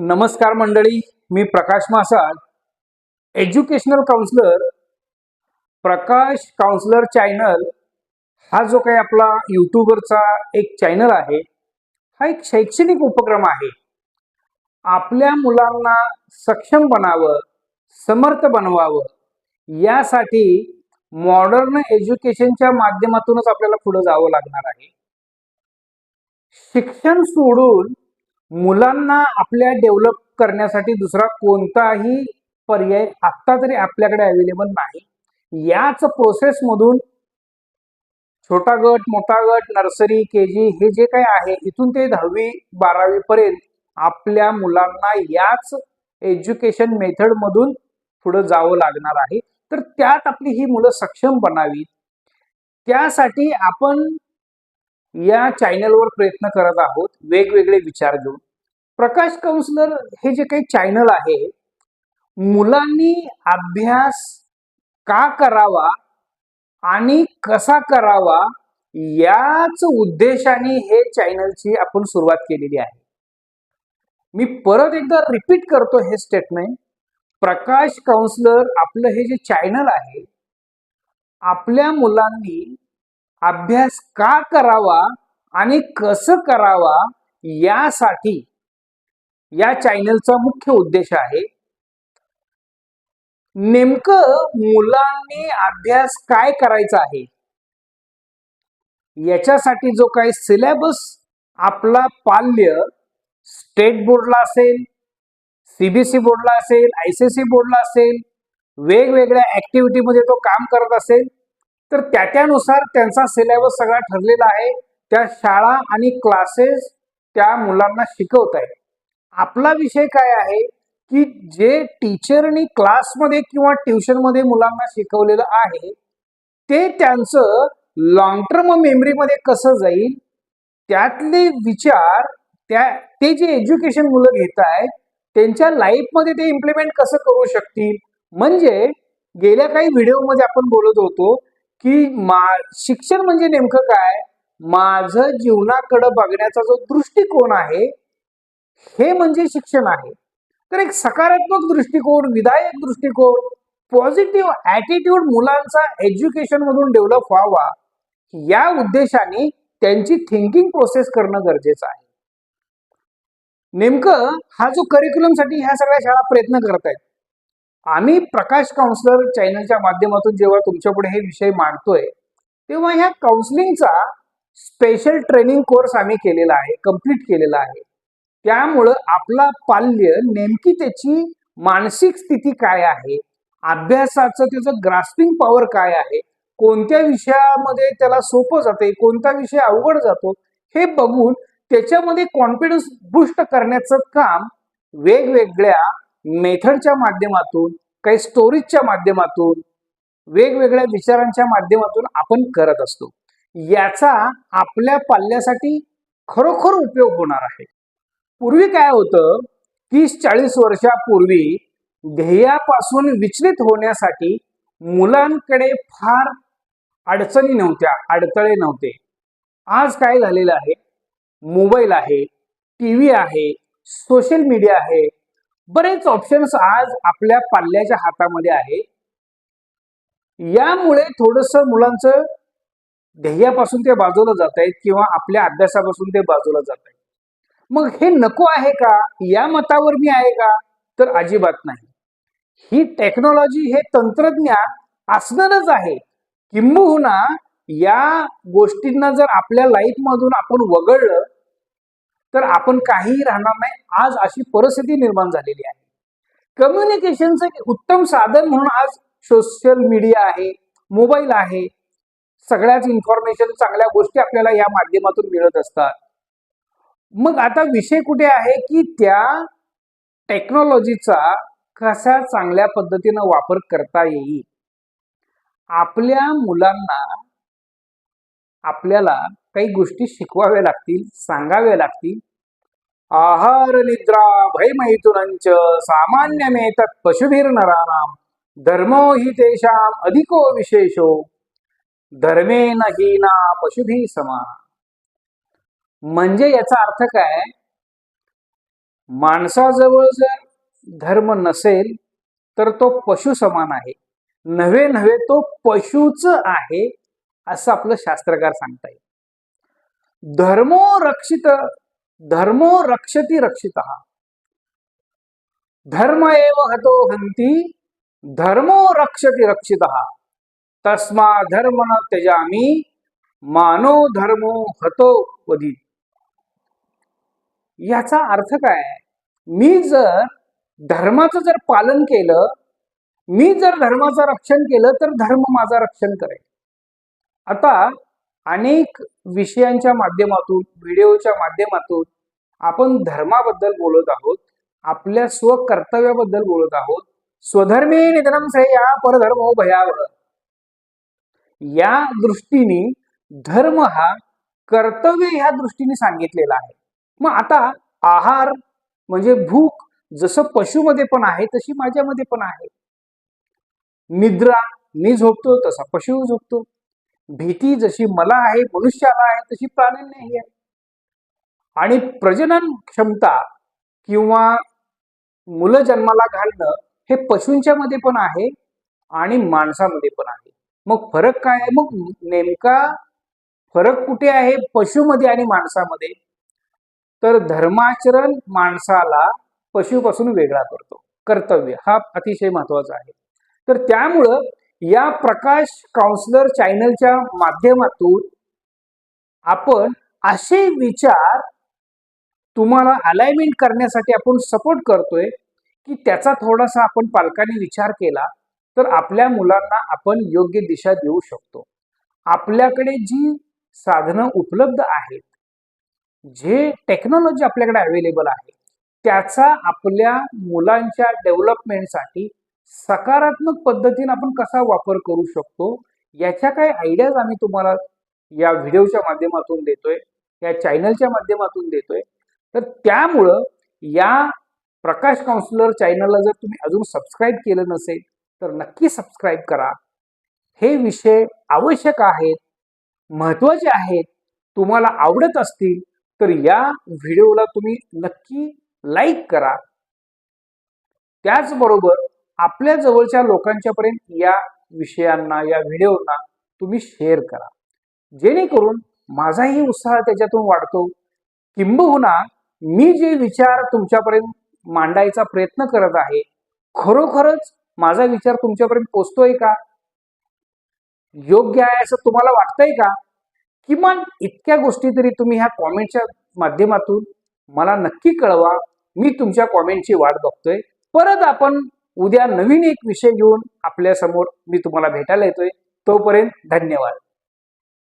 नमस्कार मंडळी मी Prakash Masal. Educational counsellor Prakash counsellor channel हा जो काही आपला यूट्यूबरचा एक चॅनल आहे हा एक शैक्षणिक उपक्रम आहे. आपल्या मुलांना सक्षम बनावं समर्थ बनवावं यासाठी मॉडर्न एज्युकेशनच्या माध्यमातूनच आपल्याला पुढे जावं लागणार आहे. शिक्षण सोडून मुलांना आपल्या डेव्हलप करण्यासाठी दुसरा कोणताही पर्याय आत्ता तरी आपल्याकडे अवेलेबल नाही. याच प्रोसेसमधून छोटा गट मोठा गट नर्सरी के जी हे जे काही आहे इथून ते दहावी बारावी पर्यंत आपल्या मुलांना याच एज्युकेशन मेथड मधून पुढे जावं लागणार आहे. तर त्यात आपली ही मुलं सक्षम बनावीत. त्यासाठी आपण या चॅनलवर प्रयत्न करत आहोत वेगवेगळे विचार घेऊन. प्रकाश काउन्सिलर हे जे काही चॅनल आहे मुलांनी अभ्यास का करावा आणि कसा करावा याच उद्देशाने हे चॅनलची आपण सुरुवात केलेली आहे. मी परत एकदा रिपीट करतो हे स्टेटमेंट प्रकाश काउन्सिलर आपलं हे जे चॅनल आहे आपल्या मुलांनी अभ्यास का करावा आणि कसं करावा यासाठी या चॅनलचा मुख्य उद्देश आहे. नेमकं मुलांनी अभ्यास काय करायचा आहे? याच्यासाठी जो काही सिलेबस आपला पाल्य स्टेट बोर्डला असेल सीबीएसई बोर्डला असेल आयसीएसई बोर्डला असेल वेगवेगळ्या ऍक्टिव्हिटीमध्ये तो काम करत असेल तर त्या त्यानुसार त्यांचा सिलेबस सगळा ठरलेला आहे. त्या शाळा आणि क्लासेस त्या मुलांना शिकवत आहे आपला विषय काय आहे की जे टीचरनी क्लासमध्ये किंवा ट्युशनमध्ये मुलांना शिकवलेलं आहे ते त्यांचं लॉंग टर्म मेमरीमध्ये कसं जाईल त्यातले विचार त्या ते जे एज्युकेशन मुलं घेत आहेत त्यांच्या लाईफमध्ये ते इम्प्लिमेंट कसं करू शकतील? म्हणजे गेल्या काही व्हिडिओमध्ये आपण बोलत होतो की मा शिक्षण म्हणजे नेमकं काय? माझं जीवनाकडं बघण्याचा जो दृष्टिकोन आहे हे म्हणजे शिक्षण आहे. तर एक सकारात्मक दृष्टिकोन विधायक दृष्टिकोन पॉझिटिव्ह ऍटिट्यूड मुलांचा एज्युकेशन मधून डेव्हलप व्हावा या उद्देशाने त्यांची थिंकिंग प्रोसेस करणं गरजेचं आहे. नेमकं हा जो करिक्युलमसाठी ह्या सगळ्या शाळा प्रयत्न करत आहेत आम्ही प्रकाश काउन्सलर चॅनलच्या माध्यमातून जेव्हा तुमच्यापुढे हे विषय मांडतोय तेव्हा ह्या काउन्सिलिंगचा स्पेशल ट्रेनिंग कोर्स आम्ही केलेला आहे कंप्लीट केलेला आहे. त्यामुळं आपला पाल्य नेमकी त्याची मानसिक स्थिती काय आहे अभ्यासाचं त्याचं ग्रास्पिंग पॉवर काय आहे कोणत्या विषयामध्ये त्याला सोपं जाते कोणता विषय अवघड जातो हे बघून त्याच्यामध्ये कॉन्फिडन्स बुस्ट करण्याचं काम वेगवेगळ्या मेथडच्या माध्यमातून काही स्टोरीजच्या माध्यमातून वेगवेगळ्या विचारांच्या माध्यमातून आपण करत असतो. याचा आपल्या पाल्यासाठी खरोखर उपयोग होणार आहे. पूर्वी काय होतं तीस चाळीस वर्षापूर्वी ध्येयापासून विचलित होण्यासाठी मुलांकडे फार अडचणी नव्हत्या अडथळे नव्हते. आज काय झालेलं आहे मोबाईल आहे टी व्ही आहे सोशल मीडिया आहे बरेच ऑप्शन्स आज आपल्या पाल्याच्या हातामध्ये आहे यामुळे थोडस मुलांचं ध्येयापासून ते बाजूला जात आहेत किंवा आपल्या अभ्यासापासून ते बाजूला जात आहेत मग हे नको आहे का? या मतावर मी आहे का? तर अजिबात नाही. ही टेक्नॉलॉजी हे तंत्रज्ञान असणारच आहे. किंबहुना या गोष्टींना जर आपल्या लाईफ मधून आपण वगळलं तर आपण काहीही राहणार नाही. आज अशी परिस्थिती निर्माण झालेली आहे. कम्युनिकेशनचं एक उत्तम साधन म्हणून आज सोशल मीडिया आहे मोबाईल आहे. सगळ्याच इन्फॉर्मेशन चांगल्या गोष्टी आपल्याला या माध्यमातून मिळत असतात. मग आता विषय कुठे आहे की त्या टेक्नॉलॉजीचा कशा चांगल्या पद्धतीनं वापर करता येईल? आपल्या मुलांना आपल्याला काही गोष्टी शिकवाव्या लागतील सांगाव्या लागतील. आहार निद्रा भयमैथुनंच पशुभीर पशुभिर्नराणाम धर्मो हि तेषाम अधिको विशेषो धर्मेन हीना पशुभी समा. म्हणजे याचा अर्थ काय? माणसाजवळ जर धर्म नसेल तर तो पशु समान आहे. नव्हे नव्हे तो पशुच आहे असं आपलं शास्त्रकार सांगता येईल धर्मो रक्षित धर्मो रक्षती रक्षित. धर्म एव हतो हंती धर्मो रक्षती रक्षित. तस्मा धर्म न त्यजामी मानो धर्मो हतो वधी. याचा अर्थ काय? मी जर धर्माचं जर पालन केलं मी जर धर्माचं रक्षण केलं तर धर्म माझा रक्षण करेल. आता अनेक विषयांच्या माध्यमातून व्हिडिओच्या माध्यमातून आपण धर्माबद्दल बोलत आहोत आपल्या स्वकर्तव्याबद्दल बोलत आहोत. स्वधर्मे निधनम या परधर्म भयावह. या दृष्टीने धर्म हा कर्तव्य ह्या दृष्टीने सांगितलेला आहे. मग आता आहार म्हणजे भूक जसं पशुमध्ये पण आहे तशी माझ्यामध्ये पण आहे. निद्रा मी झोपतो तसा पशु झोपतो. भीती जशी मला आहे मनुष्याला आहे तशी प्राण्यांनाही आहे. आणि प्रजनन क्षमता किंवा मुलं जन्माला घालणं हे पशूंच्या मध्ये पण आहे आणि माणसामध्ये पण आहे. मग फरक काय आहे? मग नेमका फरक कुठे आहे? पशुमध्ये आणि माणसामध्ये. तर धर्माचरण माणसाला पशुपासून वेगळा करतो. कर्तव्य हा अतिशय महत्त्वाचा आहे. तर त्यामुळं या प्रकाश काउन्सलर चॅनलच्या माध्यमातून आपण असे विचार तुम्हाला अलाइनमेंट करण्यासाठी आपण सपोर्ट करतोय की त्याचा थोडासा आपण पालकांनी विचार केला तर आपल्या मुलांना आपण योग्य दिशा देऊ शकतो. आपल्याकडे जी साधनं उपलब्ध आहेत जे टेक्नॉलॉजी आपल्याकडे अवेलेबल आहे त्याचा आपल्या मुलांच्या डेव्हलपमेंटसाठी सकारात्मक पद्धतीने आपण कसा वापर करू शकतो याच्या काही आयडियाज आम्ही तुम्हाला या व्हिडिओच्या माध्यमातून देतोय या चॅनलच्या माध्यमातून देतोय. तर त्यामुळं या प्रकाश काउन्सिलर चॅनलला जर तुम्ही अजून सबस्क्राईब केलं नसेल तर नक्की सबस्क्राईब करा. हे विषय आवश्यक आहेत महत्त्वाचे आहेत तुम्हाला आवडत असतील तर या व्हिडिओला तुम्ही नक्की लाईक करा. त्याचबरोबर आपल्या जवळच्या लोकांच्यापर्यंत या विषयांना या व्हिडिओना तुम्ही शेअर करा. जेणेकरून माझाही उत्साह त्याच्यातून वाढतो. किंबहुना मी जे विचार तुमच्यापर्यंत मांडायचा प्रयत्न करत आहे खरोखरच माझा विचार तुमच्यापर्यंत पोचतोय का? योग्य आहे असं तुम्हाला वाटतंय का? किमान इतक्या गोष्टी तरी तुम्ही ह्या कॉमेंटच्या माध्यमातून मला नक्की कळवा. मी तुमच्या कॉमेंटची वाट बघतोय. परत आपण उद्या नवीन एक विषय घेऊन आपल्यासमोर मी तुम्हाला भेटायला येतोय. तोपर्यंत धन्यवाद.